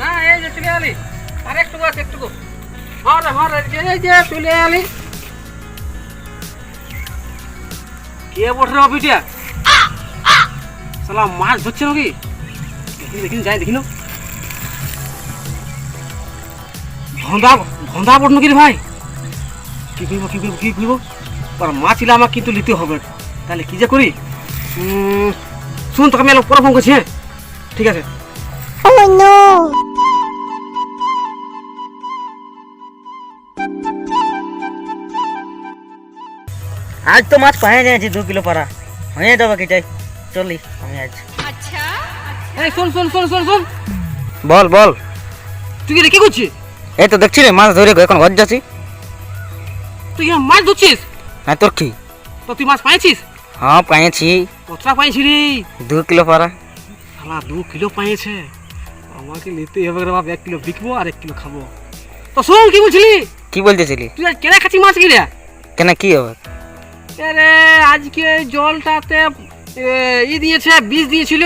না, এই যে চলে আলি। কে মাছ ধরছে নাকি? দেখিন যাই দেখিন ধন্দা ধন্দা বট নাকি ভাই? কি করব কি করব কি করব আর মাছ ইলে আমাকে কিন্তু নিতে হবে। তাহলে কি যে করি? শুন, তোকে আমি পরে ফোন করছি হ্যাঁ? ঠিক আছে। আজ তো মাছ পায়ে নিয়েছি দু কিলো পারা হয়ে যাবে কি চাই? চলি আমি আজ। এই শোন শোন শোন শোন শোন। বল বল। তুই কি রে কি করছিস এই তো দেখছি রে মাছ ধরে এখন ঘর যাচ্ছি। তুই এখানে মাছ ধরছিস? হ্যাঁ তোর কি? তো তুই মাছ পাইছিস? হ্যাঁ পাইছি। কতটা পাইছি রে? দু কিলো পারা শালা দু কিলো পাইছে। আমাকে নিতেই হবে রে বাপ এক কিলো বিকবো আর এক কিলো খাব। তো শোন কি বলছিলি? কি বলতেছিলি? তুই আজ কেনা খাচ্ছি মাছ কিনে? কেন কি হবে? আরে আজকে জলটাতে ই দিয়েছে বীজ দিয়েছিল।